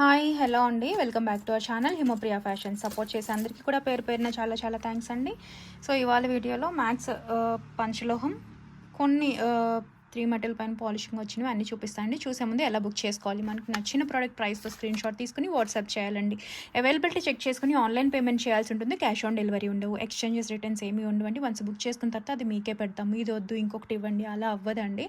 Hi hello అండి. Welcome back to our channel. Himopriya fashion support చేసే అందరికీ కూడా పేరు పేరున చాలా చాలా థ్యాంక్స్ అండి. సో ఇవాళ వీడియోలో మ్యాథ్స్ పంచలోహం కొన్ని త్రీ మెటల్ పైన పాలిషింగ్ వచ్చినవి అన్నీ చూపిస్తానండి చూసే ముందు ఎలా బుక్ చేసుకోవాలి? మనకు నచ్చిన ప్రోడక్ట్ ప్రైస్తో స్క్రీన్ షాట్ తీసుకుని వాట్సాప్ చేయాలండి. అవైలబిలిటీ చెక్ చేసుకుని ఆన్లైన్ పేమెంట్ చేయాల్సి ఉంటుంది. క్యాష్ ఆన్ డెలివరీ ఉండవు. ఎక్స్చేంజెస్ రిటర్న్స్ ఏమీ ఉండవండి. వన్స్ బుక్ చేసుకున్న తర్వాత అది మీకే పెడతాము. ఇది వద్దు ఇంకొకటి ఇవ్వండి అలా అవ్వదండి.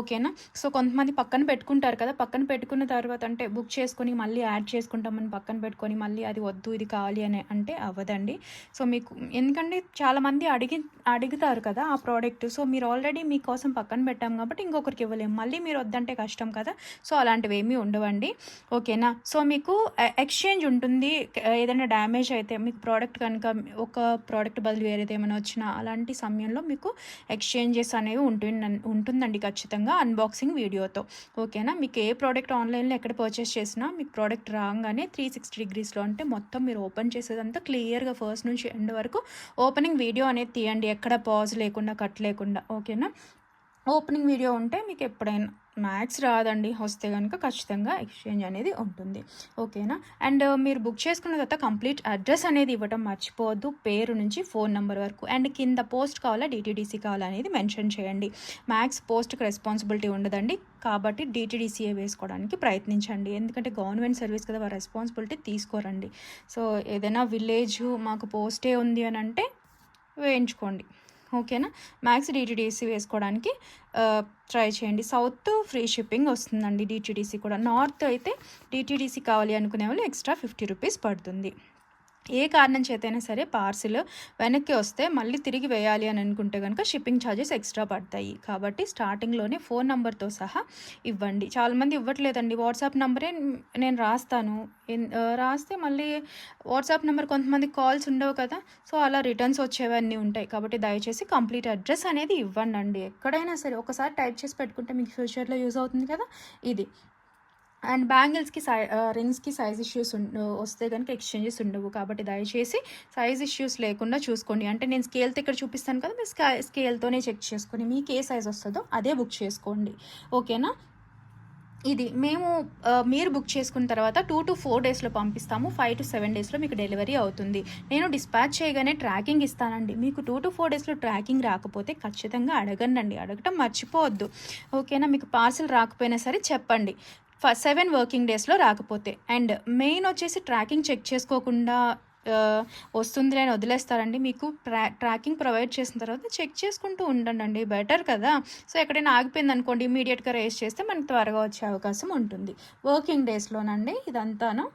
ఓకేనా? సో కొంతమంది పక్కన పెట్టుకుంటారు కదా. పక్కన పెట్టుకున్న తర్వాత అంటే బుక్ చేసుకొని మళ్ళీ యాడ్ చేసుకుంటామని పక్కన పెట్టుకొని మళ్ళీ అది వద్దు ఇది కావాలి అని అంటే అవ్వదండి. సో మీకు ఎందుకంటే చాలామంది అడిగి అడుగుతారు కదా ఆ ప్రోడక్ట్. సో మీరు ఆల్రెడీ మీకోసం పక్కన పెట్టాం కాబట్టి ఇంకొకరికి ఇవ్వలేము. మళ్ళీ మీరు వద్దంటే కష్టం కదా. సో అలాంటివి ఏమీ ఉండవండి. ఓకేనా? సో మీకు ఎక్స్చేంజ్ ఉంటుంది. ఏదైనా డ్యామేజ్ అయితే మీకు ప్రోడక్ట్ కనుక ఒక ప్రోడక్ట్ బదులు వేరేది ఏమైనా వచ్చినా అలాంటి సమయంలో మీకు ఎక్స్చేంజెస్ అనేవి ఉంటుంది ఉంటుందండి ఖచ్చితంగా అన్బాక్సింగ్ వీడియోతో. ఓకేనా? మీకు ఏ ప్రోడక్ట్ ఆన్లైన్లో ఎక్కడ పర్చేస్ చేసినా మీకు ప్రోడక్ట్ రాగానే త్రీ సిక్స్టీ డిగ్రీస్లో అంటే మొత్తం మీరు ఓపెన్ చేసేదంతా క్లియర్గా ఫస్ట్ నుంచి ఎండ్ వరకు ఓపెనింగ్ వీడియో అనేది తీయండి. ఎక్కడ పాజ్ లేకుండా కట్ లేకుండా. ఓకేనా? ఓపెనింగ్ వీడియో ఉంటే మీకు ఎప్పుడైనా మ్యాథ్స్ రాదండి. వస్తే కనుక ఖచ్చితంగా ఎక్స్చేంజ్ అనేది ఉంటుంది. ఓకేనా? అండ్ మీరు బుక్ చేసుకున్న తర్వాత కంప్లీట్ అడ్రస్ అనేది ఇవ్వడం మర్చిపోవద్దు. పేరు నుంచి ఫోన్ నెంబర్ వరకు అండ్ కింద పోస్ట్ కావాలా డిటీడీసీ కావాలా అనేది మెన్షన్ చేయండి. మ్యాథ్స్ పోస్ట్కి రెస్పాన్సిబిలిటీ ఉండదండి. కాబట్టి డిటీడీసీఏ వేసుకోవడానికి ప్రయత్నించండి. ఎందుకంటే గవర్నమెంట్ సర్వీస్ కదా రెస్పాన్సిబిలిటీ తీసుకోరండి. సో ఏదైనా విలేజ్ మాకు పోస్టే ఉంది అని అంటే వేయించుకోండి. ఓకేనా? మ్యాక్స్ డిటీడీసీ వేసుకోవడానికి ట్రై చేయండి. సౌత్ ఫ్రీ షిప్పింగ్ వస్తుందండి డిటీడీసీ కూడా. నార్త్ అయితే డిటీడీసీ కావాలి అనుకునే వాళ్ళు ఎక్స్ట్రా ఫిఫ్టీ రూపీస్ పడుతుంది. ఏ కారణం చేతైనా సరే పార్సిల్ వెనక్కి వస్తే మళ్ళీ తిరిగి వేయాలి అని అనుకుంటే కనుక షిప్పింగ్ ఛార్జెస్ ఎక్స్ట్రా పడతాయి. కాబట్టి స్టార్టింగ్లోనే ఫోన్ నెంబర్తో సహా ఇవ్వండి. చాలామంది ఇవ్వట్లేదండి. వాట్సాప్ నెంబరే నేను రాస్తాను. రాస్తే మళ్ళీ వాట్సాప్ నెంబర్ కొంతమంది కాల్స్ ఉండవు కదా. సో అలా రిటర్న్స్ వచ్చేవన్నీ ఉంటాయి. కాబట్టి దయచేసి కంప్లీట్ అడ్రస్ అనేది ఇవ్వండి అండి ఎక్కడైనా సరే ఒకసారి టైప్ చేసి పెట్టుకుంటే మీకు ఫ్యూచర్లో యూజ్ అవుతుంది కదా. ఇది. అండ్ బ్యాంగిల్స్కి సై రింగ్స్కి సైజ్ ఇష్యూస్ వస్తే కనుక ఎక్స్చేంజెస్ ఉండవు కాబట్టి దయచేసి సైజ్ ఇష్యూస్ లేకుండా చూసుకోండి. అంటే నేను స్కేల్తో ఇక్కడ చూపిస్తాను కదా మీరు స్కా స్కేల్తోనే చెక్ చేసుకొని మీకు ఏ సైజ్ వస్తుందో అదే బుక్ చేసుకోండి. ఓకేనా? ఇది మేము మీరు బుక్ చేసుకున్న తర్వాత టూ టు ఫోర్ డేస్లో పంపిస్తాము. ఫైవ్ టు సెవెన్ డేస్లో మీకు డెలివరీ అవుతుంది. నేను డిస్పాచ్ చేయగానే ట్రాకింగ్ ఇస్తానండి. మీకు టూ టు ఫోర్ డేస్లో ట్రాకింగ్ రాకపోతే ఖచ్చితంగా అడగండి అడగటం మర్చిపోవద్దు. ఓకేనా? మీకు పార్సిల్ రాకపోయినా సరే చెప్పండి. సెవెన్ వర్కింగ్ డేస్లో రాకపోతే. అండ్ మెయిన్ వచ్చేసి ట్రాకింగ్ చెక్ చేసుకోకుండా వస్తుంది అని వదిలేస్తారండి. మీకు ట్రా ట్రాకింగ్ ప్రొవైడ్ చేసిన తర్వాత చెక్ చేసుకుంటూ ఉండండి బెటర్ కదా. సో ఎక్కడైనా ఆగిపోయింది అనుకోండి ఇమీడియట్గా రేస్ చేస్తే మనకు త్వరగా వచ్చే అవకాశం ఉంటుంది. వర్కింగ్ డేస్లోనండి ఇదంతాను.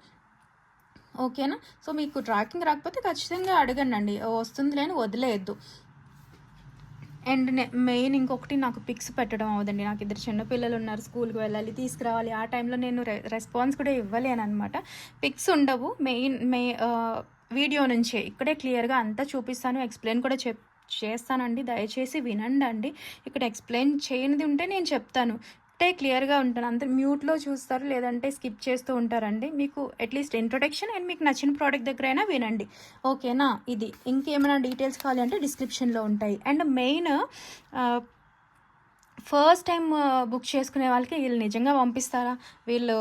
ఓకేనా? సో మీకు ట్రాకింగ్ రాకపోతే ఖచ్చితంగా అడగండి వస్తుంది లేని వదిలేయద్దు. అండ్ మెయిన్ ఇంకొకటి నాకు పిక్స్ పెట్టడం అవదండి. నాకు ఇద్దరు చిన్నపిల్లలు ఉన్నారు స్కూల్కి వెళ్ళాలి తీసుకురావాలి. ఆ టైంలో నేను రెస్పాన్స్ కూడా ఇవ్వలేను అనమాట పిక్స్ ఉండవు. మెయిన్ మే వీడియో నుంచే. ఇక్కడే క్లియర్గా అంతా చూపిస్తాను ఎక్స్ప్లెయిన్ కూడా చెప్ చేస్తానండి. దయచేసి వినండి అండి ఇక్కడ ఎక్స్ప్లెయిన్ చేయనిది ఉంటే నేను చెప్తాను. అంటే క్లియర్గా ఉంటాను అందరు మ్యూట్లో చూస్తారు లేదంటే స్కిప్ చేస్తూ ఉంటారండి. మీకు అట్లీస్ట్ ఇంట్రొడక్షన్ అండ్ మీకు నచ్చిన ప్రోడక్ట్ దగ్గర అయినా వినండి. ఓకేనా? ఇది. ఇంకేమైనా డీటెయిల్స్ కావాలి అంటే డిస్క్రిప్షన్లో ఉంటాయి. And main first time book చేసుకునే వాళ్ళకి వీళ్ళు నిజంగా పంపిస్తారా? వీళ్ళు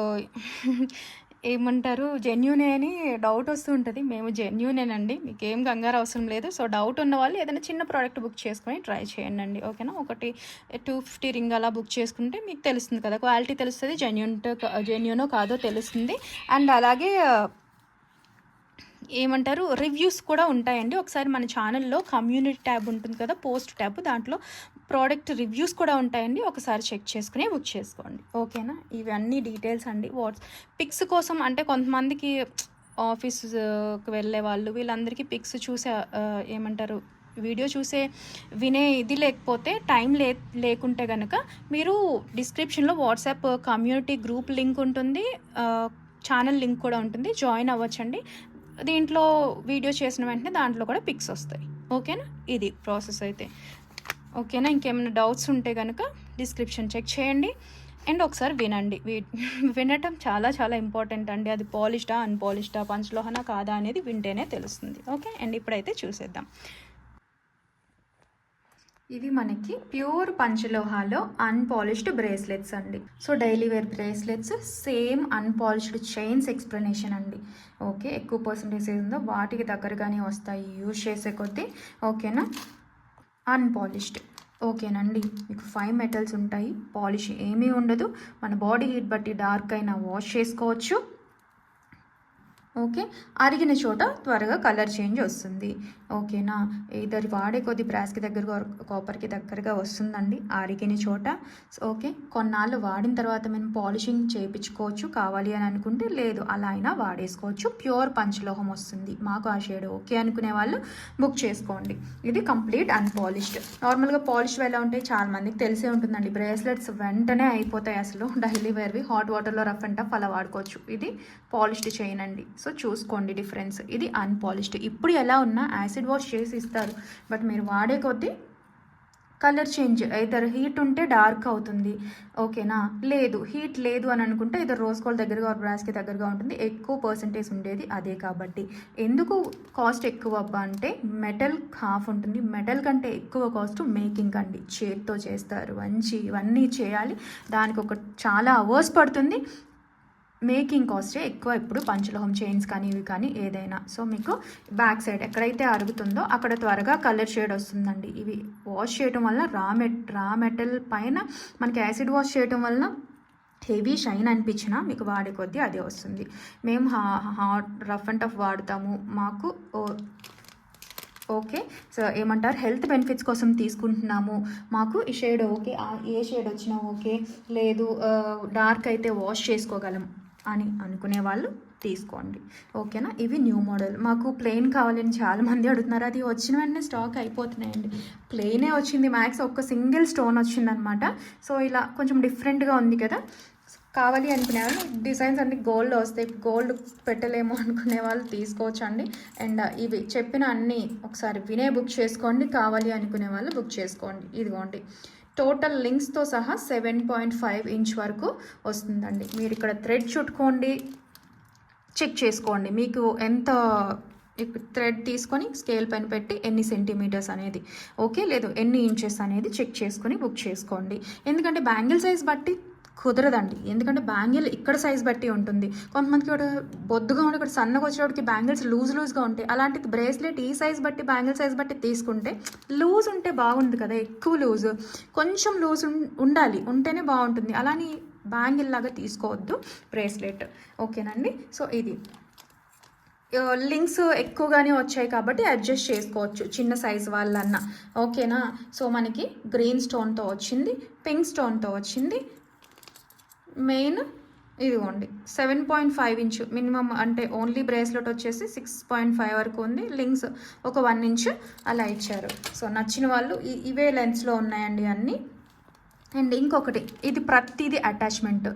ఏమంటారు? జెన్యునే అని డౌట్ వస్తూ ఉంటుంది మేము జెన్యునేనండి మీకు ఏం కంగారు అవసరం లేదు. సో డౌట్ ఉన్న వాళ్ళు ఏదైనా చిన్న ప్రోడక్ట్ బుక్ చేసుకొని ట్రై చేయండి ఓకేనా ఒకటి టూ ఫిఫ్టీ రింగ్ అలా బుక్ చేసుకుంటే మీకు తెలుస్తుంది కదా? క్వాలిటీ తెలుస్తుంది. జెన్యున్ జెన్యునో కాదో తెలుస్తుంది. అండ్ అలాగే ఏమంటారు? రివ్యూస్ కూడా ఉంటాయండి. ఒకసారి మన ఛానల్లో కమ్యూనిటీ ట్యాబ్ ఉంటుంది కదా? పోస్ట్ ట్యాబ్ దాంట్లో ప్రోడక్ట్ రివ్యూస్ కూడా ఉంటాయండి. ఒకసారి చెక్ చేసుకుని బుక్ చేసుకోండి. ఓకేనా? ఇవన్నీ డీటెయిల్స్ అండి. వాట్స్ పిక్స్ కోసం అంటే కొంతమందికి ఆఫీస్కి వెళ్ళే వాళ్ళు వీళ్ళందరికీ పిక్స్ చూసే ఏమంటారు వీడియో చూసే వినే ఇది లేకపోతే టైం లే లేకుంటే కనుక మీరు డిస్క్రిప్షన్లో వాట్సాప్ కమ్యూనిటీ గ్రూప్ లింక్ ఉంటుంది. ఛానల్ లింక్ కూడా ఉంటుంది. జాయిన్ అవ్వచ్చండి. దీంట్లో వీడియో చేసిన వెంటనే దాంట్లో కూడా పిక్స్ వస్తాయి. ఓకేనా? ఇది ప్రాసెస్ అయితే. ఓకేనా? ఇంకేమైనా డౌట్స్ ఉంటే కనుక డిస్క్రిప్షన్ చెక్ చేయండి. అండ్ ఒకసారి వినండి. వినటం చాలా చాలా ఇంపార్టెంట్ అండి. అది పాలిష్డా అన్పాలిష్డా పంచలోహన కాదా అనేది వింటేనే తెలుస్తుంది. ఓకే? అండ్ ఇప్పుడైతే చూసేద్దాం. ఇవి మనకి ప్యూర్ పంచలోహాలో అన్పాలిష్డ్ బ్రేస్లెట్స్ అండి. So daily wear bracelets same unpolished chains explanation అండి. ఓకే? ఎక్కువ పర్సంటేజ్ ఉందో వాటికి దగ్గరగానే వస్తాయి. యూజ్ చేసే కొద్దీ. ఓకేనా? అన్పాలిష్డ్ ఓకేనండి మీకు ఫైవ్ మెటల్స్ ఉంటాయి. పాలిష్ ఏమీ ఉండదు. మన బాడీ హీట్ బట్టి డార్క్ అయినా వాష్ చేసుకోవచ్చు. ఓకే? అరిగిన చోట త్వరగా కలర్ చేంజ్ వస్తుంది. ఓకేనా? ఇద్దరు వాడే కొద్ది బ్రాస్కి దగ్గర కాపర్కి దగ్గరగా వస్తుందండి అరిగిన చోట. So okay? కొన్నాళ్ళు వాడిన తర్వాత మేము పాలిషింగ్ చేయించుకోవచ్చు కావాలి అని అనుకుంటే లేదు అలా అయినా వాడేసుకోవచ్చు. ప్యూర్ పంచలోహం వస్తుంది. మాకు ఆ షేడ్ ఓకే అనుకునే వాళ్ళు బుక్ చేసుకోండి. ఇది కంప్లీట్ అన్పాలిష్డ్ నార్మల్గా పాలిష్డ్ ఎలా ఉంటాయి చాలా మందికి తెలిసే ఉంటుందండి. బ్రేస్లెట్స్ వెంటనే అయిపోతాయి అసలు. డైలీ వేర్వి హాట్ వాటర్లో రఫ్ అండ్ టఫ్ అలా వాడుకోవచ్చు. ఇది పాలిష్డ్ చేయనండి అండి సో చూసుకోండి డిఫరెన్స్. ఇది అన్పాలిష్డ్. ఇప్పుడు ఎలా ఉన్నా యాసిడ్ వాష్ చేసి ఇస్తారు. బట్ మీరు వాడే కొద్దీ కలర్ చేంజ్ ఇద్దరు హీట్ ఉంటే డార్క్ అవుతుంది. ఓకేనా? లేదు హీట్ లేదు అని అనుకుంటే ఇద్దరు రోజ్ గోల్డ్ దగ్గరగా బ్రాస్కి దగ్గరగా ఉంటుంది. ఎక్కువ పర్సంటేజ్ ఉండేది అదే కాబట్టి. ఎందుకు కాస్ట్ ఎక్కువ అబ్బా అంటే మెటల్ హాఫ్ ఉంటుంది. మెటల్ కంటే ఎక్కువ కాస్ట్ మేకింగ్ అండి చేత్తో చేస్తారు. మంచి ఇవన్నీ చేయాలి. దానికి ఒక చాలా అవర్స్ పడుతుంది. మేకింగ్ కాస్టే ఎక్కువ ఇప్పుడు పంచలోహం చైన్స్ కానీ ఇవి కానీ ఏదైనా. సో మీకు బ్యాక్ సైడ్ ఎక్కడైతే అరుగుతుందో అక్కడ త్వరగా కలర్ షేడ్ వస్తుందండి. ఇవి వాష్ చేయడం వల్ల రా మెట్ రా మెటల్ పైన మనకి యాసిడ్ వాష్ చేయడం వలన హెవీ షైన్ అనిపించినా మీకు వాడే కొద్దీ అదే వస్తుంది. మేము హా హాట్ రఫ్ అండ్ టఫ్ వాడతాము. మాకు ఓ- ఓకే. సో ఏమంటారు? హెల్త్ బెనిఫిట్స్ కోసం తీసుకుంటున్నాము. మాకు ఈ షేడ్ ఓకే. ఏ షేడ్ వచ్చినా ఓకే. లేదు డార్క్ అయితే వాష్ చేసుకోగలం. అని అనుకునే వాళ్ళు తీసుకోండి. ఓకేనా? ఇవి న్యూ మోడల్. మాకు ప్లెయిన్ కావాలని చాలామంది అడుగుతున్నారు. అది వచ్చిన వెంటనే స్టాక్ అయిపోతున్నాయండి. ప్లెయినే వచ్చింది మ్యాక్స్. ఒక్క సింగిల్ స్టోన్ వచ్చిందనమాట. సో ఇలా కొంచెం డిఫరెంట్గా ఉంది కదా. కావాలి అనుకునే వాళ్ళు డిజైన్స్ అన్ని గోల్డ్ వస్తాయి. గోల్డ్ పెట్టలేము అనుకునే వాళ్ళు తీసుకోవచ్చు అండి అండ్ ఇవి చెప్పిన అన్నీ ఒకసారి వినే బుక్ చేసుకోండి. కావాలి అనుకునే వాళ్ళు బుక్ చేసుకోండి. ఇదిగోండి. టోటల్ లింక్స్తో సహా సెవెన్ పాయింట్ ఫైవ్ ఇంచ్ వరకు వస్తుందండి. మీరు ఇక్కడ థ్రెడ్ చుట్టుకోండి చెక్ చేసుకోండి. మీకు ఎంత థ్రెడ్ తీసుకొని స్కేల్ పైన పెట్టి ఎన్ని సెంటీమీటర్స్ అనేది ఓకే? లేదు ఎన్ని ఇంచెస్ అనేది చెక్ చేసుకొని బుక్ చేసుకోండి. ఎందుకంటే బ్యాంగిల్ సైజ్ బట్టి కుదరదండి. ఎందుకంటే బ్యాంగిల్ ఇక్కడ సైజ్ బట్టి ఉంటుంది. కొంతమందికి ఇక్కడ బొద్దుగా ఉండి ఇక్కడ సన్నగా వచ్చేటప్పటికి బ్యాంగిల్స్ లూజ్ లూజ్గా ఉంటాయి. అలాంటిది బ్రేస్లెట్ ఈ సైజ్ బట్టి బ్యాంగిల్ సైజ్ బట్టి తీసుకుంటే లూజ్ ఉంటే బాగుంది కదా ఎక్కువ లూజ్ కొంచెం లూజ్ ఉండాలి. ఉంటేనే బాగుంటుంది. అలానే బ్యాంగిల్ లాగా తీసుకోవద్దు బ్రేస్లెట్ ఓకేనండి? సో ఇది. లింక్స్ ఎక్కువగానే వచ్చాయి కాబట్టి అడ్జస్ట్ చేసుకోవచ్చు చిన్న సైజ్ వాళ్ళన్నా. ఓకేనా? సో మనకి గ్రీన్ స్టోన్తో వచ్చింది పింక్ స్టోన్తో వచ్చింది. మెయిన్ ఇదిగోండి seven point five inch minimum అంటే ఓన్లీ బ్రేస్లెట్ వచ్చేసి సిక్స్ పాయింట్ ఫైవ్ వరకు ఉంది. లింక్స్ ఒక వన్ ఇంచ్ అలా ఇచ్చారు. సో నచ్చిన వాళ్ళు ఇవే లెన్స్లో ఉన్నాయండి అన్నీ. అండ్ ఇంకొకటి ఇది ప్రతిదీ అటాచ్మెంట్.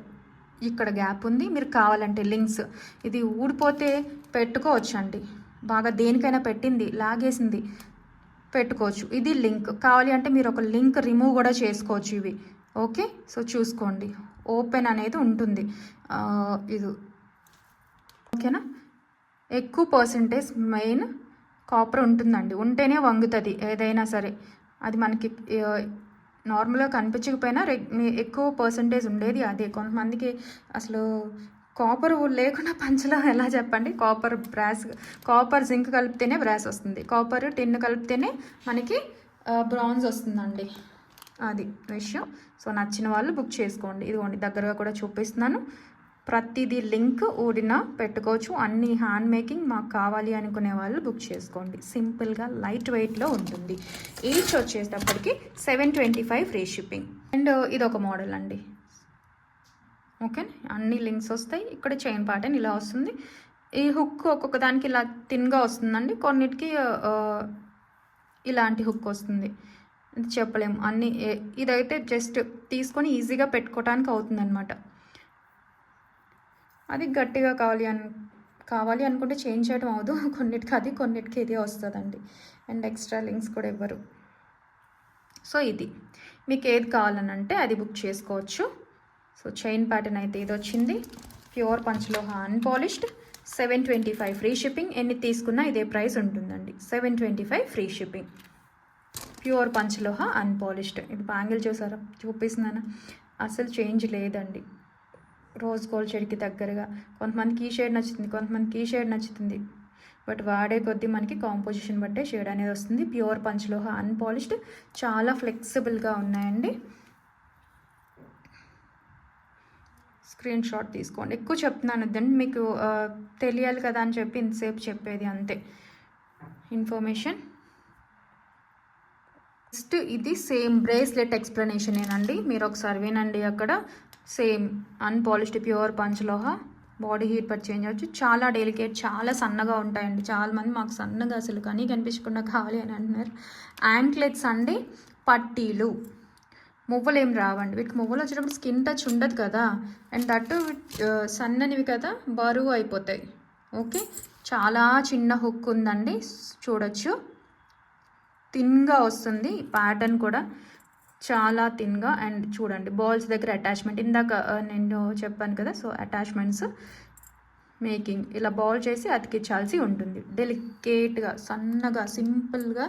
ఇక్కడ గ్యాప్ ఉంది. మీరు కావాలంటే లింక్స్ ఇది ఊడిపోతే పెట్టుకోవచ్చు అండి బాగా దేనికైనా పెట్టింది లాగేసింది పెట్టుకోవచ్చు. ఇది లింక్. కావాలి అంటే మీరు ఒక లింక్ రిమూవ్ కూడా చేసుకోవచ్చు ఇవి. ఓకే? సో చూసుకోండి. ఓపెన్ అనేది ఉంటుంది. ఇది ఓకేనా? ఎక్కువ పర్సంటేజ్ మెయిన్ కాపర్ ఉంటుందండి. ఉంటేనే వంగుతుంది ఏదైనా సరే. అది మనకి నార్మల్గా కనిపించకపోయినా ఎక్కువ పర్సంటేజ్ ఉండేది అదే. కొంతమందికి అసలు కాపర్ లేకుండా పంచలో ఎలా చెప్పండి? కాపర్ బ్రాస్ కాపర్ జింక్ కలిపితేనే బ్రాస్ వస్తుంది. కాపర్ టిన్ కలిపితేనే మనకి బ్రాంజ్ వస్తుందండి. అది విషయం. సో నచ్చిన వాళ్ళు బుక్ చేసుకోండి. ఇదిగోండి దగ్గరగా కూడా చూపిస్తున్నాను. ప్రతిదీ లింక్ ఊడిన పెట్టుకోవచ్చు. అన్ని హ్యాండ్ మేకింగ్ మాకు కావాలి అనుకునే వాళ్ళు బుక్ చేసుకోండి. సింపుల్గా లైట్ వెయిట్లో ఉంటుంది. ఈచ్ వచ్చేటప్పటికి seven twenty five free shipping. And ఇది ఒక మోడల్ అండి. ఓకే అన్ని లింక్స్ వస్తాయి. ఇక్కడ చైన్ ప్యాటర్న్ ఇలా వస్తుంది. ఈ హుక్ ఒక్కొక్క దానికి ఇలా థిన్గా వస్తుందండి. కొన్నిటికి ఇలాంటి హుక్ వస్తుంది. చెప్పలేము అన్ని ఏ- ఇదైతే జస్ట్ తీసుకొని ఈజీగా పెట్టుకోవటానికి అవుతుందన్నమాట. అది గట్టిగా కావాలి అని కావాలి అనుకుంటే చేంజ్ చేయడం అవదు. కొన్నిటికి అది కొన్నిటికి ఇది వస్తుందండి. అండ్ ఎక్స్ట్రా లింక్స్ కూడా ఇవ్వరు. సో ఇది. మీకు ఏది కావాలని అంటే అది బుక్ చేసుకోవచ్చు. సో చైన్ ప్యాటర్న్ అయితే ఇది వచ్చింది pure పంచ్లో unpolished seven twenty five free shipping ఎన్ని తీసుకున్నా ఇదే ప్రైస్ ఉంటుందండి. Seven twenty five free shipping pure panchaloha unpolished. ఇది బ్యాంగిల్ చూసారా? చూపిస్తున్నాను. అసలు చేంజ్ లేదండి. రోజ్ గోల్డ్ షేడ్కి దగ్గరగా. కొంతమందికి ఈ షేడ్ నచ్చుతుంది కొంతమందికి ఈ షేడ్ నచ్చుతుంది. బట్ వాడే కొద్దీ మనకి కాంపోజిషన్ బట్టే షేడ్ అనేది వస్తుంది. Pure panchaloha unpolished. చాలా ఫ్లెక్సిబుల్గా ఉన్నాయండి. స్క్రీన్ షాట్ తీసుకోండి. ఎక్కువ చెప్తున్నాను దండి మీకు తెలియాలి కదా అని చెప్పి ఇంతసేపు చెప్పేది అంతే. ఇన్ఫర్మేషన్ నెక్స్ట్ ఇది సేమ్ బ్రేస్లెట్ ఎక్స్ప్లెనేషన్ ఏనండి మీరు ఒకసారి వినండి అక్కడ. సేమ్ అన్పాలిష్డ్ ప్యూర్ పంచలోహ బాడీ హీట్ పర్ చేంజ్ అవ్వచ్చు. చాలా డెలికేట్ చాలా సన్నగా ఉంటాయండి. చాలా మంది మాకు సన్నగా అసలు కానీ కనిపించకుండా కావాలి అని అంటున్నారు. యాంక్లెట్స్ అండి పట్టీలు. మువ్వలు ఏం రావండి. వీటికి మువ్వలు వచ్చినప్పుడు స్కిన్ టచ్ ఉండదు కదా. అండ్ దట్టు uh, సన్ననివి కదా బరువు అయిపోతాయి. ఓకే చాలా చిన్న హుక్ ఉందండి. చూడొచ్చు. థిన్గా వస్తుంది. ప్యాటర్న్ కూడా చాలా థిన్గా అండ్ చూడండి బాల్స్ దగ్గర అటాచ్మెంట్ ఇందాక నేను చెప్పాను కదా సో అటాచ్మెంట్స్ మేకింగ్ ఇలా బాల్ చేసి అతికించాల్సి ఉంటుంది. డెలికేట్గా సన్నగా సింపుల్గా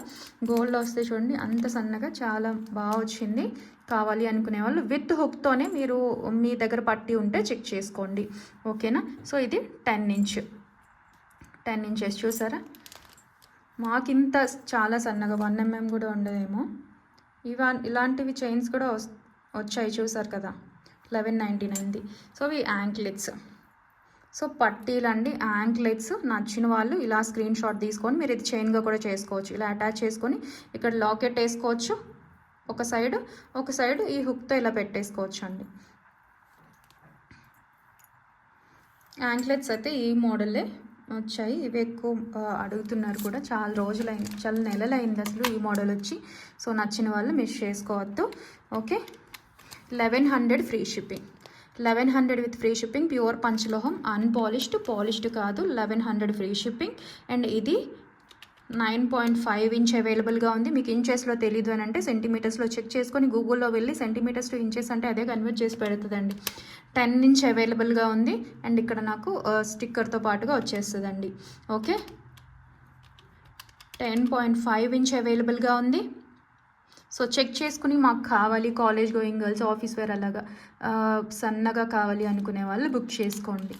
గోల్డ్ వస్తే చూడండి అంత సన్నగా చాలా బాగా వచ్చింది. కావాలి అనుకునే వాళ్ళు విత్ హుక్తోనే మీరు మీ దగ్గర పట్టి ఉంటే చెక్ చేసుకోండి. ఓకేనా సో ఇది టెన్ ఇంచ్ టెన్ ఇంచెస్ చూసారా? మాకింత చాలా సన్నగా వన్ ఎంఎం కూడా ఉండదేమో. ఇవా ఇలాంటివి చైన్స్ కూడా వచ్చాయి చూసారు కదా లెవెన్ నైంటీ నైన్ది. సో ఇవి యాంక్లెట్స్. సో పట్టీలండి యాంక్లెట్స్ నచ్చిన వాళ్ళు ఇలా స్క్రీన్ షాట్ తీసుకొని మీరు ఇది చైన్గా కూడా చేసుకోవచ్చు. ఇలా అటాచ్ చేసుకొని ఇక్కడ లాకెట్ వేసుకోవచ్చు. ఒక సైడ్ ఒక సైడ్ ఈ హుక్తో ఇలా పెట్టేసుకోవచ్చు అండి యాంక్లెట్స్ అయితే ఈ మోడలే. వచ్చాయి. ఇవి ఎక్కువ అడుగుతున్నారు కూడా. చాలా రోజులైంది చాలా నెలలైంది అసలు ఈ మోడల్ వచ్చి. సో నచ్చిన వాళ్ళు మిస్ చేసుకోవద్దు. Okay? Eleven hundred free shipping eleven hundred with free shipping pure పంచలోహం unpolished polished కాదు. Eleven hundred free shipping and ఇది నైన్ పాయింట్ ఫైవ్ ఇంచ్ అవైలబుల్గా ఉంది. మీకు ఇంచెస్లో తెలియదు అని అంటే సెంటీమీటర్స్లో చెక్ చేసుకొని గూగుల్లో వెళ్ళి సెంటీమీటర్స్ టు ఇంచెస్ అంటే అదే కన్వర్ట్ చేసి పెడుతుందండి. టెన్ ఇంచ్ అవైలబుల్గా ఉంది. అండ్ ఇక్కడ నాకు స్టిక్కర్తో పాటుగా వచ్చేస్తుందండి. Okay? Ten point five inch అవైలబుల్గా ఉంది. సో చెక్ చేసుకుని మాకు కావాలి college going girls office wear అలాగా సన్నగా కావాలి అనుకునే వాళ్ళు బుక్ చేసుకోండి.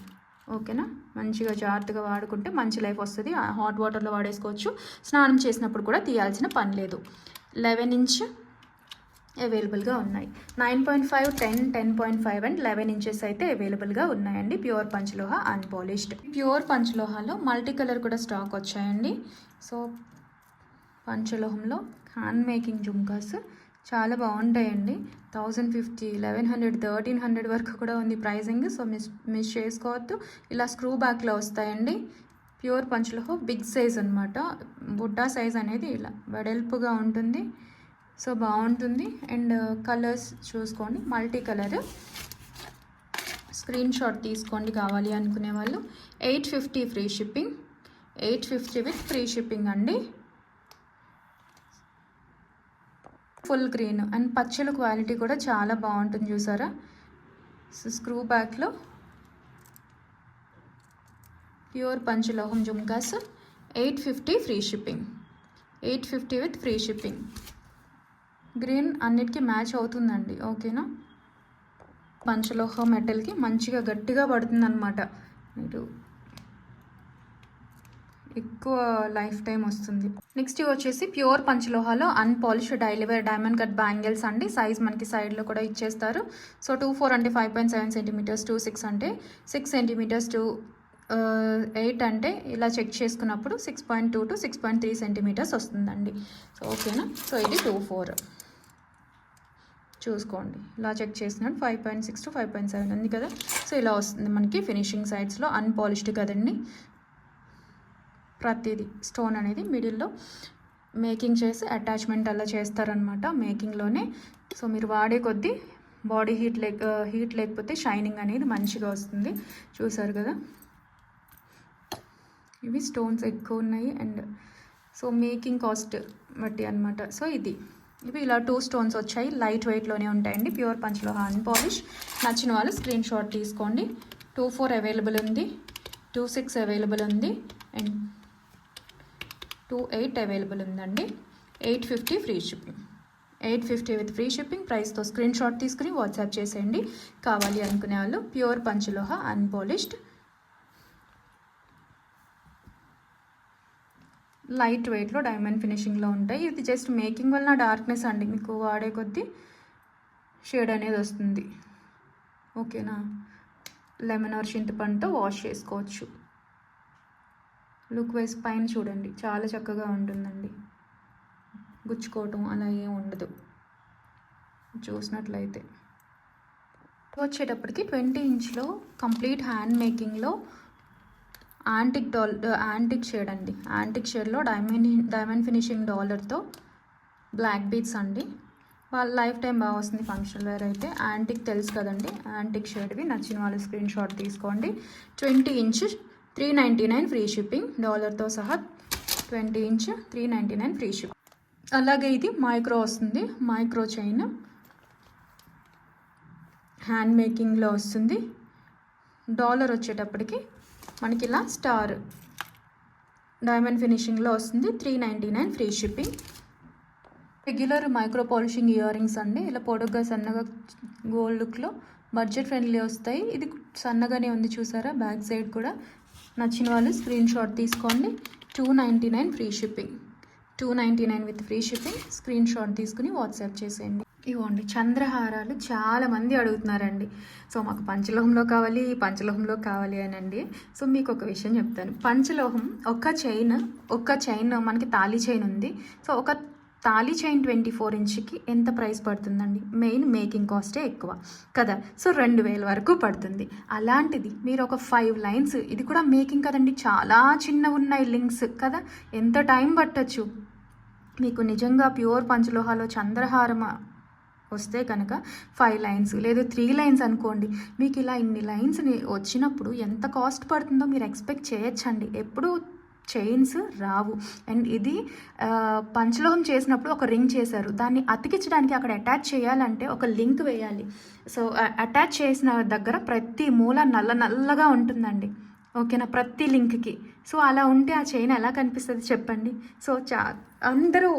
ఓకేనా? మంచిగా జాగ్రత్తగా వాడుకుంటే మంచి లైఫ్ వస్తుంది. హాట్ వాటర్లో వాడేసుకోవచ్చు. స్నానం చేసినప్పుడు కూడా తీయాల్సిన పని లేదు. లెవెన్ ఇంచ్ అవైలబుల్గా ఉన్నాయి. Nine point five ten ten point five and eleven inches అయితే అవైలబుల్గా ఉన్నాయండి. Pure పంచలోహ unpolished. ప్యూర్ పంచలోహాలో మల్టీ కలర్ కూడా స్టాక్ వచ్చాయండి. సో పంచలోహంలో హ్యాండ్ మేకింగ్ జుమ్కాస్ చాలా బాగుంటాయండి. Thousand fifty eleven hundred thirteen hundred వరకు కూడా ఉంది ప్రైజింగ్ సో మిస్ మిస్ చేసుకోవద్దు. ఇలా స్క్రూ బ్యాక్లో వస్తాయండి. ప్యూర్ పంచులహో బిగ్ సైజ్ అనమాట బుడ్డా సైజ్ అనేది ఇలా వెడల్పుగా ఉంటుంది. సో బాగుంటుంది. అండ్ కలర్స్ చూసుకోండి. Multi colour. స్క్రీన్ షాట్ తీసుకోండి కావాలి అనుకునే వాళ్ళు. Eight fifty free shipping. Eight fifty with free shipping అండి. ఫుల్ గ్రీన్ అండ్ పచ్చల క్వాలిటీ కూడా చాలా బాగుంటుంది చూసారా? సో స్క్రూ బ్యాక్లో pure పంచలోహం jhumkas eight fifty free shipping. Eight fifty with free shipping. Green అన్నిటికీ మ్యాచ్ అవుతుందండి ఓకేనా? పంచలోహ మెటల్కి మంచిగా గట్టిగా పడుతుంది అనమాట మీరు ఎక్కువ లైఫ్ టైం వస్తుంది. నెక్స్ట్ ఇవి వచ్చేసి pure పంచలోహాలో unpolished daily wear diamond cut bangles అండి. సైజ్ మనకి సైడ్లో కూడా ఇచ్చేస్తారు. సో టూ ఫోర్ అంటే five point seven centimetres two six అంటే సిక్స్ సెంటీమీటర్స్ టూ ఎయిట్ అంటే ఇలా చెక్ చేసుకున్నప్పుడు six point two to six point three centimetres వస్తుందండి. సో ఓకేనా? సో ఇది టూ ఫోర్. చూసుకోండి. ఇలా చెక్ చేసినాడు five point six to five point seven ఉంది కదా? సో ఇలా వస్తుంది మనకి ఫినిషింగ్ సైడ్స్లో. అన్పాలిష్డ్ కదండి. ప్రతిదీ స్టోన్ అనేది మిడిల్లో మేకింగ్ చేసి అటాచ్మెంట్ అలా చేస్తారనమాట మేకింగ్లోనే. సో మీరు వాడే కొద్దీ బాడీ హీట్ లేక హీట్ లేకపోతే షైనింగ్ అనేది మంచిగా వస్తుంది. చూసారు కదా? ఇవి స్టోన్స్ ఎక్కువ ఉన్నాయి అండ్ సో మేకింగ్ కాస్ట్ బట్టి అనమాట సో ఇది. ఇవి ఇలా టూ స్టోన్స్ వచ్చాయి. లైట్ వెయిట్లోనే ఉంటాయండి. ప్యూర్ పంచ్లో హ్యాండ్ పాలిష్. నచ్చిన వాళ్ళు స్క్రీన్ షాట్ తీసుకోండి. టూ ఫోర్ అవైలబుల్ ఉంది. టూ సిక్స్ అవైలబుల్ ఉంది. అండ్ టూ ఎయిట్ అవైలబుల్ ఉందండి. Eight fifty free shipping. Eight fifty with free shipping ప్రైస్తో స్క్రీన్ షాట్ తీసుకుని వాట్సాప్ చేసేయండి. కావాలి అనుకునే వాళ్ళు ప్యూర్ పంచలోహ అన్పాలిష్డ్. లైట్ వెయిట్లో డైమండ్ ఫినిషింగ్లో ఉంటాయి. ఇది జస్ట్ మేకింగ్ వల్ల డార్క్నెస్ అండి. మీకు వాడే కొద్దీ షేడ్ అనేది వస్తుంది. ఓకేనా? లెమన్ ఆర్ చింతపండుతో వాష్ చేసుకోవచ్చు. లుక్ వైజ్ పైన చూడండి. చాలా చక్కగా ఉంటుందండి. గుచ్చుకోవటం అలా ఏం ఉండదు. చూసినట్లయితే. వచ్చేటప్పటికి ట్వంటీ ఇంచ్లో కంప్లీట్ హ్యాండ్ మేకింగ్లో యాంటిక్ డాల్ యాంటిక్ షేడ్ అండి. యాంటిక్ షేడ్లో డైమండ్ డైమండ్ ఫినిషింగ్ డాలర్తో బ్లాక్ బీట్స్ అండి. వాళ్ళ లైఫ్ టైం బాగా వస్తుంది ఫంక్షన్ వేర్ అయితే. యాంటిక్ తెలుసు కదండి. యాంటిక్ షేడ్వి నచ్చిన వాళ్ళు స్క్రీన్ షాట్ తీసుకోండి. Twenty inch three ninety nine free shipping డాలర్తో సహా twenty inch three ninety nine free ship. అలాగే ఇది మైక్రో వస్తుంది మైక్రో చైన్. హ్యాండ్ మేకింగ్లో వస్తుంది. డాలర్ వచ్చేటప్పటికి మనకి ఇలా స్టార్. డైమండ్ ఫినిషింగ్లో వస్తుంది three ninety nine free shipping. Regular micro polishing ear rings అండి. ఇలా పొడుగ్గా సన్నగా గోల్డ్ లుక్లో బడ్జెట్ ఫ్రెండ్లీ వస్తాయి. ఇది సన్నగానే ఉంది చూసారా? బ్యాక్ సైడ్ కూడా నచ్చిన వాళ్ళు స్క్రీన్ షాట్ తీసుకోండి. Two ninety nine free shipping two ninety nine with free shipping screen shot తీసుకుని వాట్సాప్ చేసేయండి. ఇవ్వండి చంద్రహారాలు చాలా మంది అడుగుతున్నారండి. సో మాకు పంచలోహంలో కావాలి పంచలోహంలో కావాలి అని అండి సో మీకు ఒక విషయం చెప్తాను. పంచలోహం ఒక చైన్ ఒక చైన్ మనకి తాళి చైన్ ఉంది. సో ఒక తాళీ చైన్ ట్వంటీ ఫోర్ ఇంచ్కి ఎంత ప్రైస్ పడుతుందండి? మెయిన్ మేకింగ్ కాస్టే ఎక్కువ కదా? సో రెండు వేల వరకు పడుతుంది. అలాంటిది మీరు ఒక ఫైవ్ లైన్స్ ఇది కూడా మేకింగ్ కదండి చాలా చిన్న ఉన్నాయి లింక్స్ కదా? ఎంత టైం పట్టచ్చు? మీకు నిజంగా ప్యూర్ పంచలోహాలో చంద్రహారమ వస్తే కనుక ఫైవ్ లైన్స్ లేదు త్రీ లైన్స్ అనుకోండి. మీకు ఇలా ఇన్ని లైన్స్ వచ్చినప్పుడు ఎంత కాస్ట్ పడుతుందో మీరు ఎక్స్పెక్ట్ చేయొచ్చండి. ఎప్పుడు చైన్స్ రావు. అండ్ ఇది పంచలోహం చేసినప్పుడు ఒక రింగ్ చేశారు. దాన్ని అతికించడానికి అక్కడ అటాచ్ చేయాలంటే ఒక లింక్ వేయాలి. సో అటాచ్ చేసిన దగ్గర ప్రతి మూల నల్ల నల్లగా ఉంటుందండి. ఓకేనా? ప్రతి లింక్కి. సో అలా ఉంటే ఆ చైన్ ఎలా కనిపిస్తుంది చెప్పండి? సో చా అందరూ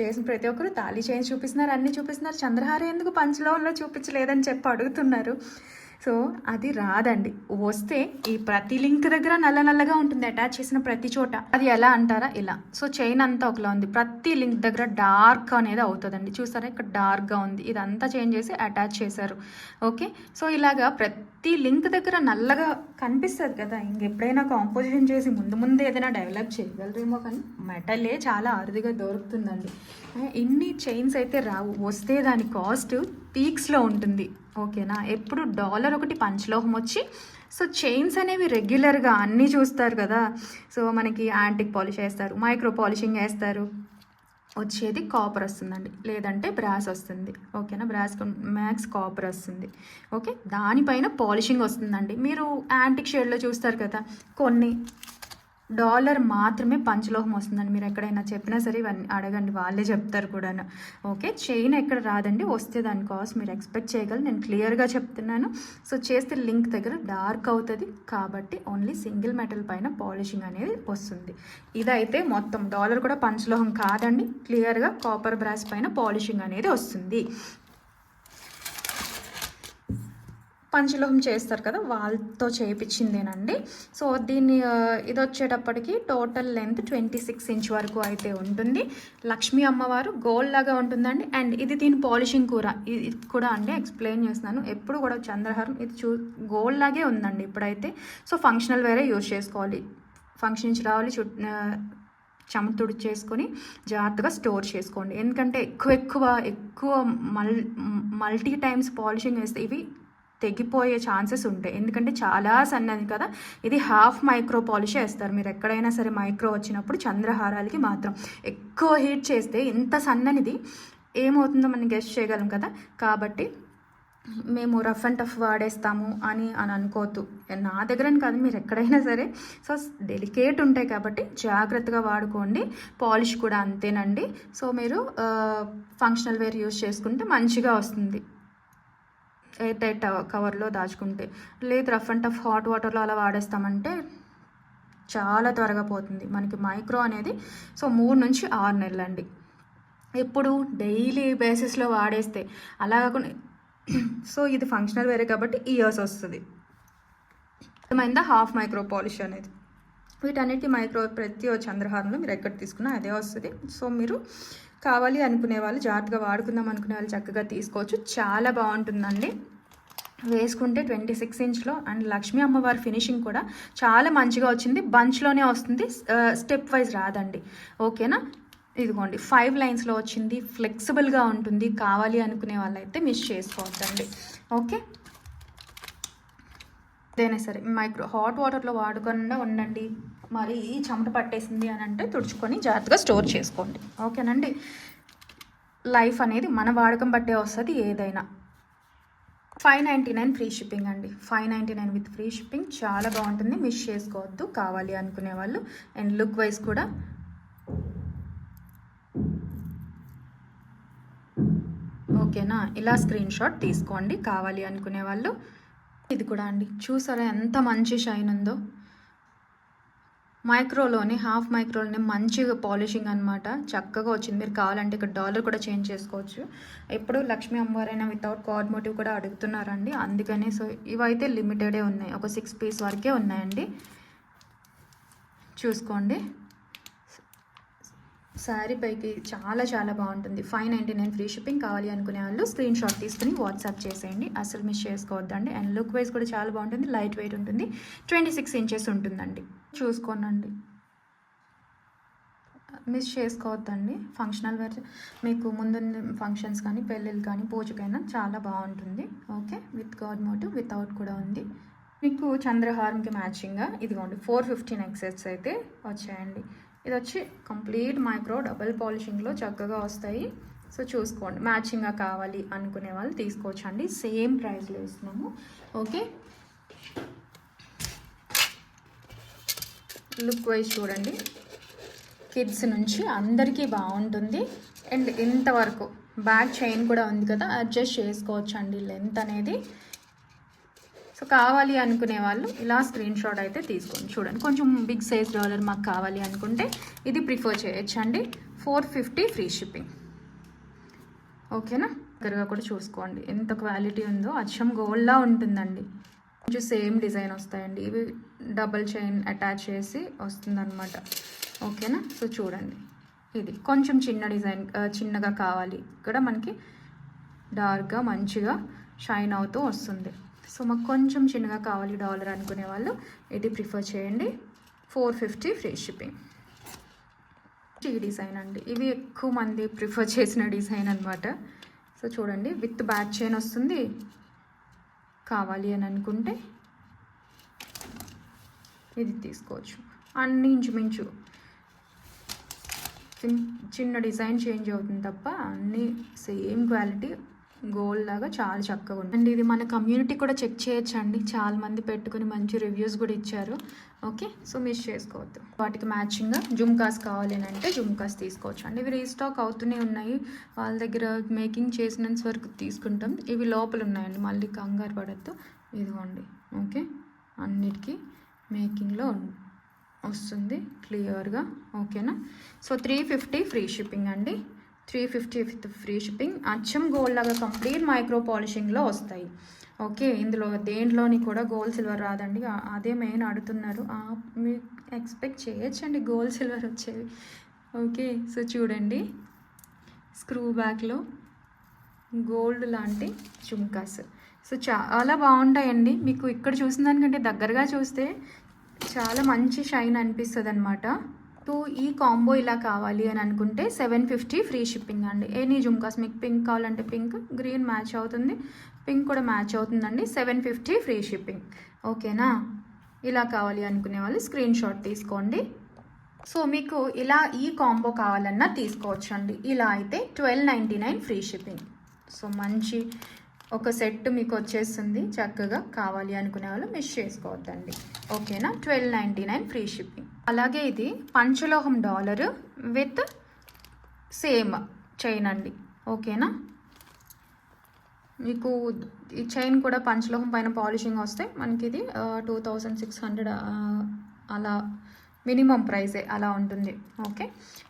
చేసిన ప్రతి ఒక్కరు తాళి చైన్ చూపిస్తున్నారు అన్నీ చూపిస్తున్నారు. చంద్రహారి ఎందుకు పంచలోహంలో చూపించలేదని చెప్పి అడుగుతున్నారు. సో అది రాదండి. వస్తే ఈ ప్రతి లింక్ దగ్గర నల్ల నల్లగా ఉంటుంది అటాచ్ చేసిన ప్రతి చోట. అది ఎలా అంటారా? ఇలా. సో చైన్ అంతా ఒకలా ఉంది. ప్రతి లింక్ దగ్గర డార్క్ అనేది అవుతుందండి. చూసారా? ఇక్కడ డార్క్గా ఉంది. ఇదంతా చేంజ్ చేసి అటాచ్ చేశారు. ఓకే? సో ఇలాగా ప్రతి లింక్ దగ్గర నల్లగా కనిపిస్తుంది కదా. ఇంకెప్పుడైనా కాంపోజిషన్ చేసి ముందు ముందు ఏదైనా డెవలప్ చేయగలరేమో కానీ మెటలే చాలా అరుదుగా దొరుకుతుందండి. ఇన్ని చైన్స్ అయితే రావు. వస్తే దాని కాస్ట్ పీక్స్లో ఉంటుంది. ఓకేనా? ఎప్పుడు డాలర్ ఒకటి పంచలోహం వచ్చి సో చైన్స్ అనేవి రెగ్యులర్గా అన్నీ చూస్తారు కదా. సో మనకి యాంటిక్ పాలిష్ వేస్తారు మైక్రో పాలిషింగ్ వేస్తారు. వచ్చేది కాపర్ వస్తుందండి. లేదంటే బ్రాస్ వస్తుంది. ఓకేనా? బ్రాస్ మ్యాక్స్ కాపర్ వస్తుంది. ఓకే? దానిపైన పాలిషింగ్ వస్తుందండి. మీరు యాంటిక్ షేడ్లో చూస్తారు కదా. కొన్ని డాలర్ మాత్రమే పంచలోహం వస్తుందండి. మీరు ఎక్కడైనా చెప్పినా సరే ఇవన్నీ అడగండి. వాళ్ళే చెప్తారు కూడాను. ఓకే? చైన్ ఎక్కడ రాదండి? వస్తే దాని కాస్ట్ మీరు ఎక్స్పెక్ట్ చేయగలరు. నేను క్లియర్గా చెప్తున్నాను. సో చేస్తే లింక్ దగ్గర డార్క్ అవుతుంది. కాబట్టి ఓన్లీ సింగిల్ మెటల్ పైన పాలిషింగ్ అనేది వస్తుంది. ఇదైతే మొత్తం డాలర్ కూడా పంచలోహం కాదండి. క్లియర్గా కాపర్ బ్రాస్ పైన పాలిషింగ్ అనేది వస్తుంది. పంచలోహం చేస్తారు కదా వాళ్ళతో చేయించిందేనండి సో దీన్ని ఇది వచ్చేటప్పటికి total length twenty six inch వరకు అయితే ఉంటుంది. లక్ష్మీ అమ్మవారు గోల్డ్ లాగా ఉంటుందండి. అండ్ ఇది దీని పాలిషింగ్ కూర. ఇది కూడా అండి ఎక్స్ప్లెయిన్ చేస్తున్నాను. ఎప్పుడు కూడా చంద్రహారం ఇది చూ గోల్డ్ లాగే ఉందండి ఇప్పుడైతే. సో ఫంక్షనల్ వేరే యూజ్ చేసుకోవాలి. ఫంక్షన్ నుంచి రావాలి చుట్ ఆ, చేసుకొని జాగ్రత్తగా స్టోర్ చేసుకోండి. ఎందుకంటే ఎక్కువ ఎక్కువ ఎక్కువ మల్ మల్టీ టైమ్స్ పాలిషింగ్ వేస్తే ఇవి తెగిపోయే ఛాన్సెస్ ఉంటాయి. ఎందుకంటే చాలా సన్నది కదా. ఇది హాఫ్ మైక్రో పాలిష్ వేస్తారు. మీరు ఎక్కడైనా సరే మైక్రో వచ్చినప్పుడు చంద్రహారాలకి మాత్రం ఎక్కువ హీట్ చేస్తే ఇంత సన్ననిది ఏమవుతుందో మనం గెస్ట్ చేయగలం కదా. కాబట్టి మేము రఫ్ అండ్ టఫ్ వాడేస్తాము అని అని అనుకోవద్దు. నా దగ్గర కాదు మీరు ఎక్కడైనా సరే. సో డెలికేట్ ఉంటాయి కాబట్టి జాగ్రత్తగా వాడుకోండి. పాలిష్ కూడా అంతేనండి. సో మీరు ఫంక్షనల్ వేర్ యూస్ చేసుకుంటే మంచిగా వస్తుంది. ఎయిర్ టైట్ కవర్లో దాచుకుంటే లేదు రఫ్ అండ్ టఫ్ హాట్ వాటర్లో అలా వాడేస్తామంటే చాలా త్వరగా పోతుంది. మనకి మైక్రో అనేది సో మూడు నుంచి ఆరు నెలలు అండి ఎప్పుడు డైలీ బేసిస్లో వాడేస్తే అలా కాకుండా సో ఇది ఫంక్షనల్ వేరే కాబట్టి ఇయర్స్ వస్తుంది. అర్థమైందా హాఫ్ మైక్రో పాలిష్ అనేది. వీటన్నిటి మైక్రో ప్రతి చంద్రహారంలో మీరు ఎక్కడ తీసుకున్నా అదే వస్తుంది. సో మీరు కావాలి అనుకునే వాళ్ళు జాగ్రత్తగా వాడుకుందాం అనుకునే వాళ్ళు చక్కగా తీసుకోవచ్చు. చాలా బాగుంటుందండి. వేసుకుంటే ట్వంటీ సిక్స్ ఇంచ్లో అండ్ లక్ష్మీ అమ్మవారి ఫినిషింగ్ కూడా చాలా మంచిగా వచ్చింది. బంచ్లోనే వస్తుంది. స్టెప్ వైజ్ రాదండి. ఓకేనా? ఇదిగోండి. ఫైవ్ లైన్స్లో వచ్చింది. ఫ్లెక్సిబుల్గా ఉంటుంది. కావాలి అనుకునే వాళ్ళైతే మిస్ చేసుకోవద్దండి. ఓకే? దేనే సరే. మైక్రో హాట్ వాటర్లో వాడకుండా ఉండండి. మరి చెమట పట్టేసింది అని అంటే తుడుచుకొని జాగ్రత్తగా స్టోర్ చేసుకోండి. ఓకేనండి? లైఫ్ అనేది మన వాడకం బట్టే వస్తుంది. ఏదైనా. Five ninety nine free shipping అండి. Five ninety nine with free shipping చాలా బాగుంటుంది. మిస్ చేసుకోవద్దు. కావాలి అనుకునే వాళ్ళు. అండ్ లుక్ వైజ్ కూడా. ఓకేనా? ఇలా స్క్రీన్ షాట్ తీసుకోండి. కావాలి అనుకునే వాళ్ళు. ఇది కూడా అండి. చూసారా ఎంత మంచి షైన్ ఉందో? మైక్రోలోనే హాఫ్ మైక్రోలోనే మంచిగా పాలిషింగ్ అనమాట చక్కగా వచ్చింది. మీరు కావాలంటే ఇక్కడ డాలర్ కూడా చేంజ్ చేసుకోవచ్చు. ఎప్పుడు లక్ష్మీ అమ్మవారైనా వితౌట్ కార్డ్ మోటివ్ కూడా అడుగుతున్నారండి. అందుకనే సో ఇవైతే లిమిటెడే ఉన్నాయి. ఒక సిక్స్ పీస్ వరకే ఉన్నాయండి. చూసుకోండి. శారీ పైకి చాలా చాలా బాగుంటుంది. Five ninety nine free shipping కావాలి అనుకునే వాళ్ళు స్క్రీన్ షాట్ తీసుకుని వాట్సాప్ చేసేయండి. అసలు మిస్ చేసుకోవద్దండి. అండ్ లుక్ వైజ్ కూడా చాలా బాగుంటుంది. లైట్ వెయిట్ ఉంటుంది. ట్వంటీ సిక్స్ ఇంచెస్ ఉంటుందండి. చూసుకోనండి. మిస్ చేసుకోవద్దండి. ఫంక్షనల్ వేర్ మీకు ముందు ఫంక్షన్స్ కానీ పెళ్ళిళ్ళు కానీ పూజకైనా చాలా బాగుంటుంది. Okay? With god motive without కూడా ఉంది. మీకు చంద్రహారంకి మ్యాచింగ్గా ఇదిగోండి ఫోర్ ఫిఫ్టీన్ ఎక్సెట్స్ అయితే వచ్చాయండి. ఇది వచ్చి కంప్లీట్ మైక్రో డబల్ పాలిషింగ్లో చక్కగా వస్తాయి. సో చూసుకోండి మ్యాచింగ్గా కావాలి అనుకునే వాళ్ళు తీసుకోవచ్చు అండి సేమ్ ప్రైస్లో ఇస్తున్నాము. ఓకే? లుక్ వైజ్ చూడండి. కిడ్స్ నుంచి అందరికీ బాగుంటుంది. అండ్ ఇంతవరకు బ్యాక్ చైన్ కూడా ఉంది కదా అడ్జస్ట్ చేసుకోవచ్చు అండి లెంత్ అనేది. సో కావాలి అనుకునే వాళ్ళు ఇలా స్క్రీన్ షాట్ అయితే తీసుకోండి. చూడండి కొంచెం బిగ్ సైజ్ డాలర్ మాకు కావాలి అనుకుంటే ఇది ప్రిఫర్ చేయొచ్చు అండి ఫోర్ ఫిఫ్టీ ఫ్రీ షిప్పింగ్ ఓకేనా దగ్గరగా కూడా చూసుకోండి. ఎంత క్వాలిటీ ఉందో అచ్చం గోల్డ్లా ఉంటుందండి. కొంచెం సేమ్ డిజైన్ వస్తాయండి. ఇవి డబల్ చైన్ అటాచ్ చేసి వస్తుందన్నమాట. ఓకేనా సో చూడండి. ఇది కొంచెం చిన్న డిజైన్ చిన్నగా కావాలి. ఇక్కడ మనకి డార్క్గా మంచిగా షైన్ అవుతూ వస్తుంది. సో మాకు కొంచెం చిన్నగా కావాలి డాలర్ అనుకునే వాళ్ళు ఇది ప్రిఫర్ చేయండి. Four fifty free shipping. ఈ డిజైన్ అండి. ఇవి ఎక్కువ మంది ప్రిఫర్ చేసిన డిజైన్ అనమాట సో చూడండి విత్ బ్యాక్ చైన్ వస్తుంది. కావాలి అని అనుకుంటే ఇది తీసుకోవచ్చు. అన్ని ఇంచుమించు. చిన్- చిన్న డిజైన్ చేంజ్ అవుతుంది తప్ప అన్నీ సేమ్ క్వాలిటీ గోల్డ్ లాగా చాలా చక్కగా ఉంది. అండ్ ఇది మన కమ్యూనిటీ కూడా చెక్ చేయొచ్చు అండి చాలా మంది పెట్టుకుని మంచి రివ్యూస్ కూడా ఇచ్చారు. ఓకే? సో మిస్ చేసుకోవద్దు. వాటికి మ్యాచింగ్గా జుమ్కాస్ కావాలి అని అంటే జుమ్కాస్ తీసుకోవచ్చు అండి ఇవి రీస్టాక్ అవుతూనే ఉన్నాయి. వాళ్ళ దగ్గర మేకింగ్ చేసినంత వరకు తీసుకుంటాం. ఇవి లోపల ఉన్నాయండి. మళ్ళీ కంగారు పడద్దు. ఇదిగోండి. ఓకే? అన్నిటికీ మేకింగ్లో ఉంది వస్తుంది క్లియర్గా. ఓకేనా? So three fifty free shipping అండి. Three fifty with free shipping. అచ్చం గోల్డ్ లాగా కంప్లీట్ మైక్రో పాలిషింగ్లో వస్తాయి. ఓకే ఇందులో దేంట్లోని కూడా గోల్డ్ సిల్వర్ రాదండి. అదే మెయిన్ అడుగుతున్నారు. ఆ, మీరు ఎక్స్పెక్ట్ చేయొచ్చండి గోల్డ్ సిల్వర్ వచ్చేవి. ఓకే సో చూడండి. స్క్రూ బ్యాక్లో గోల్డ్ లాంటి జుమ్కాస్ సో చాలా బాగుంటాయండి. మీకు ఇక్కడ చూసిన దానికంటే దగ్గరగా చూస్తే చాలా మంచి షైన్ అనిపిస్తుంది అనమాట టూ ఈ కాంబో ఇలా కావాలి అని అనుకుంటే సెవెన్ ఫిఫ్టీ ఫ్రీ షిప్పింగ్ అండి. ఎనీ జుమ్కాస్ మీకు పింక్ కావాలంటే పింక్ గ్రీన్ మ్యాచ్ అవుతుంది. పింక్ కూడా మ్యాచ్ అవుతుందండి. Seven fifty free shipping. ఓకేనా? ఇలా కావాలి అనుకునే వాళ్ళు స్క్రీన్ షాట్ తీసుకోండి. సో మీకు ఇలా ఈ కాంబో కావాలన్నా తీసుకోవచ్చండి. ఇలా అయితే twelve ninety nine free shipping. So మంచి ఒక సెట్ మీకు వచ్చేస్తుంది. చక్కగా కావాలి అనుకునే వాళ్ళు మిస్ చేసుకోవద్దండి. ఓకేనా? Twelve ninety nine free shipping. అలాగే ఇది పంచలోహం డాలరు విత్ సేమ్ చైన్ అండి. ఓకేనా? మీకు ఈ చైన్ కూడా పంచలోహం పైన పాలిషింగ్ వస్తే మనకి ఇది టూ థౌజండ్ సిక్స్ హండ్రెడ్ అలా మినిమం ప్రైసే అలా ఉంటుంది. ఓకే?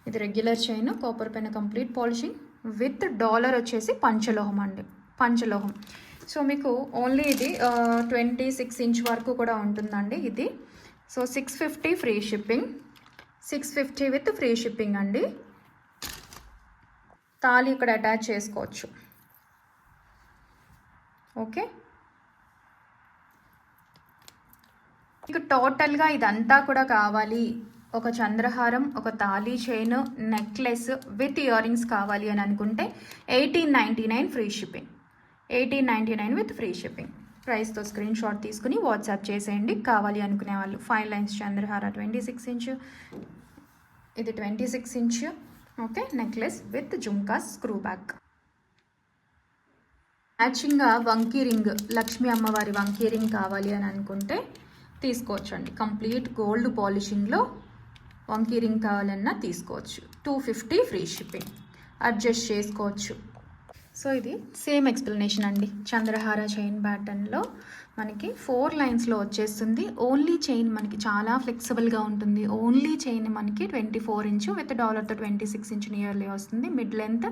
ఇది రెగ్యులర్ చైన్ కాపర్ పైన కంప్లీట్ పాలిషింగ్ విత్ డాలర్ వచ్చేసి పంచలోహం అండి. పంచలోహం. సో మీకు ఓన్లీ ఇది ట్వంటీ సిక్స్ ఇంచ్ వరకు కూడా ఉంటుందండి ఇది. So six fifty free shipping six fifty with free shipping అండి. తాళి ఇక్కడ అటాచ్ చేసుకోవచ్చు. ఓకే మీకు టోటల్గా ఇదంతా కూడా కావాలి. ఒక చంద్రహారం ఒక తాళీ chain necklace with ear rings కావాలి అని అనుకుంటే eighteen ninety nine free shipping eighteen ninety nine with free shipping ప్రైస్తో స్క్రీన్ షాట్ తీసుకుని వాట్సాప్ చేసేయండి. కావాలి అనుకునే వాళ్ళు ఫైవ్ లైన్స్ చంద్రహార ట్వంటీ సిక్స్ ఇంచ్ ఇది twenty six inch okay necklace with jhumka screw back మ్యాచింగ్గా వంకీ రింగ్ లక్ష్మీ అమ్మవారి వంకీ రింగ్ కావాలి అని అనుకుంటే తీసుకోవచ్చు అండి కంప్లీట్ గోల్డ్ పాలిషింగ్లో వంకీ రింగ్ కావాలన్నా తీసుకోవచ్చు. Two fifty free shipping. Adjust చేసుకోవచ్చు. సో ఇది సేమ్ ఎక్స్ప్లెనేషన్ అండి. చంద్రహార చైన్ ప్యాటర్న్లో మనకి ఫోర్ లైన్స్లో వచ్చేస్తుంది. ఓన్లీ చైన్ మనకి చాలా ఫ్లెక్సిబుల్గా ఉంటుంది. ఓన్లీ చైన్ మనకి ట్వంటీ ఫోర్ ఇంచు విత్ డాలర్తో ట్వంటీ సిక్స్ ఇంచ్ నియర్లీ వస్తుంది. మిడ్ లెంత్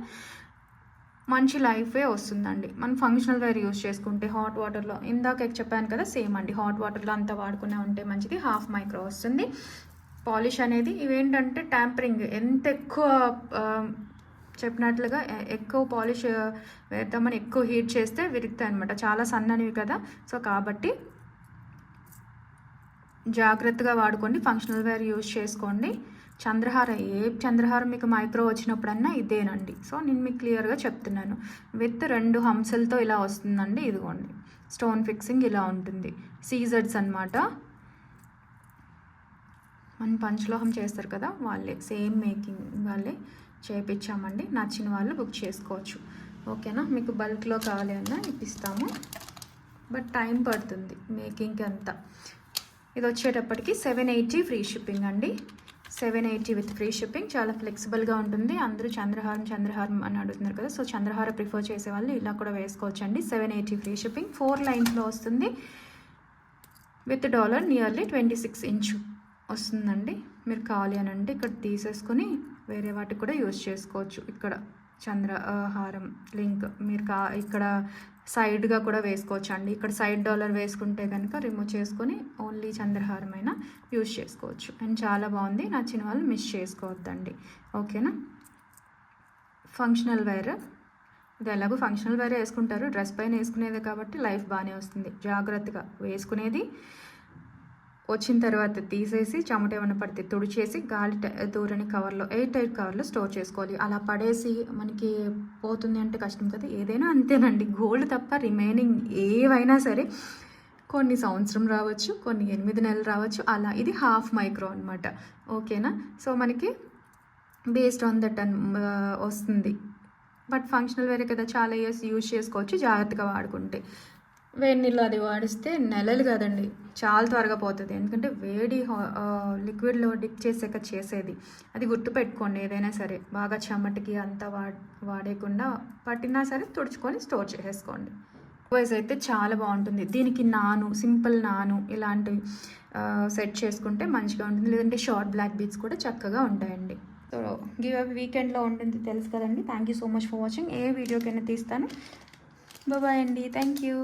మంచి లైఫే వస్తుందండి. మనం ఫంక్షనల్ వేర్ యూస్ చేసుకుంటే హాట్ వాటర్లో ఇందాక చెప్పాను కదా సేమ్ అండి. హాట్ వాటర్లో అంతా వాడుకునే ఉంటే మంచిది. హాఫ్ మైక్రో వస్తుంది. పాలిష్ అనేది ఇవేంటంటే ట్యాంపరింగ్. ఎంత ఎక్కువ చెప్పినట్లుగా ఎక్కువ పాలిష్ వేద్దామని ఎక్కువ హీట్ చేస్తే విరుగుతాయి అనమాట చాలా సన్ననివి కదా. సో కాబట్టి జాగ్రత్తగా వాడుకోండి. ఫంక్షనల్ వేర్ యూజ్ చేసుకోండి. చంద్రహార ఏ చంద్రహారం మీకు మైక్రో వచ్చినప్పుడన్నా ఇదేనండి. సో నేను మీకు క్లియర్గా చెప్తున్నాను. విత్ రెండు హంసలతో ఇలా వస్తుందండి ఇదిగోండి. స్టోన్ ఫిక్సింగ్ ఇలా ఉంటుంది. సీజర్స్ అన్నమాట. మన పంచలోహం చేస్తారు కదా వాళ్ళే సేమ్ మేకింగ్ వాళ్ళే. చేపించామండి నచ్చిన వాళ్ళు బుక్ చేసుకోవచ్చు. ఓకేనా? మీకు బల్క్లో కావాలి అన్నా ఇప్పిస్తాము. బట్ టైం పడుతుంది మేకింగ్కి అంతా. ఇది వచ్చేటప్పటికి సెవెన్ ఎయిటీ ఫ్రీ షిప్పింగ్ అండి. Seven eighty with free shipping. చాలా ఫ్లెక్సిబుల్గా ఉంటుంది. అందరూ చంద్రహారం చంద్రహారం అని అడుగుతున్నారు కదా. సో చంద్రహార ప్రిఫర్ చేసే వాళ్ళు ఇలా కూడా వేసుకోవచ్చు అండి seven eighty free shipping. Four లైన్స్లో వస్తుంది. With dollar nearly twenty six inch వస్తుందండి. మీరు కావాలి అని అంటే ఇక్కడ తీసేసుకొని వేరే వాటికి కూడా యూజ్ చేసుకోవచ్చు. ఇక్కడ చంద్ర హారం లింక్ మీరు కా ఇక్కడ సైడ్గా కూడా వేసుకోవచ్చు అండి ఇక్కడ సైడ్ డాలర్ వేసుకుంటే కనుక రిమూవ్ చేసుకొని ఓన్లీ చంద్రహారం అయినా యూజ్ చేసుకోవచ్చు. అండ్ చాలా బాగుంది. నచ్చిన వాళ్ళు మిస్ చేసుకోవద్దండి. ఓకేనా? Functional wear. ఇది ఎలాగో ఫంక్షనల్ వేరే వేసుకుంటారు. డ్రెస్ పైన వేసుకునేదే కాబట్టి లైఫ్ బాగానే వస్తుంది. జాగ్రత్తగా వేసుకునేది. వచ్చిన తర్వాత తీసేసి చెమట ఏమైనా పడితే తుడిచేసి గాలి దూరని కవర్లో ఎయిర్ టైట్ కవర్లో స్టోర్ చేసుకోవాలి. అలా పడేసి మనకి పోతుంది అంటే కష్టం కదా. ఏదైనా అంతేనండి. గోల్డ్ తప్ప రిమైనింగ్ ఏవైనా సరే కొన్ని సంవత్సరం రావచ్చు కొన్ని ఎనిమిది నెలలు రావచ్చు. అలా ఇది హాఫ్ మైక్రో అనమాట ఓకేనా? సో మనకి బేస్డ్ ఆన్ దట్ వస్తుంది. బట్ ఫంక్షనల్ వేరే కదా. చాలా ఇయర్స్ యూజ్ చేసుకోవచ్చు జాగ్రత్తగా వాడుకుంటే. వేడి నీళ్ళు అది వాడిస్తే నెలలు కదండి. చాలా త్వరగా పోతుంది. ఎందుకంటే వేడి లిక్విడ్లో డిప్ చేసాక చేసేది. అది గుర్తుపెట్టుకోండి ఏదైనా సరే. బాగా చెమటకి అంతా వా వాడేయకుండా పట్టినా సరే తుడుచుకొని స్టోర్ చేసేసుకోండి. వైజ్ అయితే చాలా బాగుంటుంది. దీనికి నాను సింపుల్ నాను ఇలాంటివి సెట్ చేసుకుంటే మంచిగా ఉంటుంది. లేదంటే షార్ట్ బ్లాక్ బీట్స్ కూడా చక్కగా ఉంటాయండి. సో గివ్ అప్ వీకెండ్లో ఉంటుంది తెలుసు కదండి. Thank you so much for watching ఏ వీడియోకైనా తీస్తాను. బాబాయ్ అండి. Thank you